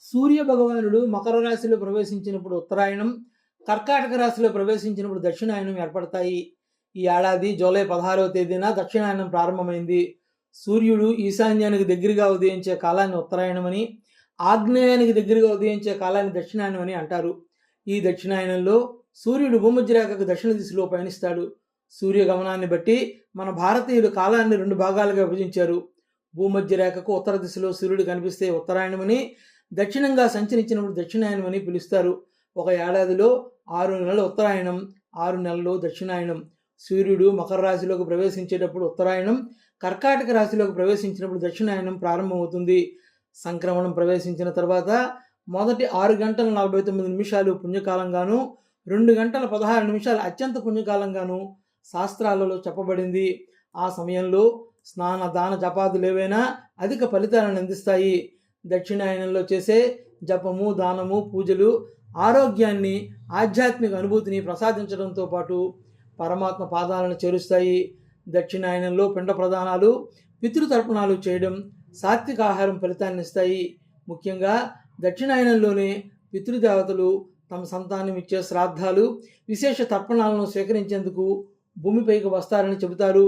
సూర్య భగవానుడు మకర రాశిలో ప్రవేశించినప్పుడు ఉత్తరాయణం కర్కాటక రాశిలో ప్రవేశించినప్పుడు దక్షిణాయనం ఏర్పడతాయి. ఈ ఏడాది జూలై పదహారవ తేదీన దక్షిణాయనం ప్రారంభమైంది. సూర్యుడు ఈశాన్యానికి దగ్గరగా ఉదయించే కాలాన్ని ఉత్తరాయణమని ఆగ్నేయానికి దగ్గరగా ఉదయించే కాలాన్ని దక్షిణాయనం అని అంటారు. ఈ దక్షిణాయనంలో సూర్యుడు భూమధ్యరేఖకు దక్షిణ దిశలో పయనిస్తాడు. సూర్యగమనాన్ని బట్టి మన భారతీయులు కాలాన్ని రెండు భాగాలుగా విభజించారు. భూమధ్యరేఖకు ఉత్తర దిశలో సూర్యుడు కనిపిస్తే ఉత్తరాయణమని దక్షిణంగా సంచరించినప్పుడు దక్షిణాయనం అని పిలుస్తారు. ఒక ఏడాదిలో ఆరు నెలలు ఉత్తరాయణం ఆరు నెలలు దక్షిణాయనం. సూర్యుడు మకర రాశిలోకి ప్రవేశించేటప్పుడు ఉత్తరాయణం కర్కాటక రాశిలోకి ప్రవేశించినప్పుడు దక్షిణాయనం ప్రారంభమవుతుంది. సంక్రమణం ప్రవేశించిన తర్వాత మొదటి ఆరు గంటల నలభై తొమ్మిది నిమిషాలు పుణ్యకాలంగాను రెండు గంటల పదహారు నిమిషాలు అత్యంత పుణ్యకాలంగాను శాస్త్రాలలో చెప్పబడింది. ఆ సమయంలో స్నాన దాన జపాదులు ఏవైనా అధిక ఫలితాలను అందిస్తాయి. దక్షిణాయనంలో చేసే జపము దానము పూజలు ఆరోగ్యాన్ని ఆధ్యాత్మిక అనుభూతిని ప్రసాదించడంతో పాటు పరమాత్మ పాదాలను చేరుస్తాయి. దక్షిణాయనంలో పిండ ప్రదానాలు పితృతర్పణాలు చేయడం సాత్విక ఆహారం ఫలితాన్ని ఇస్తాయి. ముఖ్యంగా దక్షిణాయనంలోనే పితృదేవతలు తమ సంతానం ఇచ్చే శ్రాద్ధాలు విశేష తర్పణాలను స్వీకరించేందుకు భూమిపైకి వస్తారని చెబుతారు.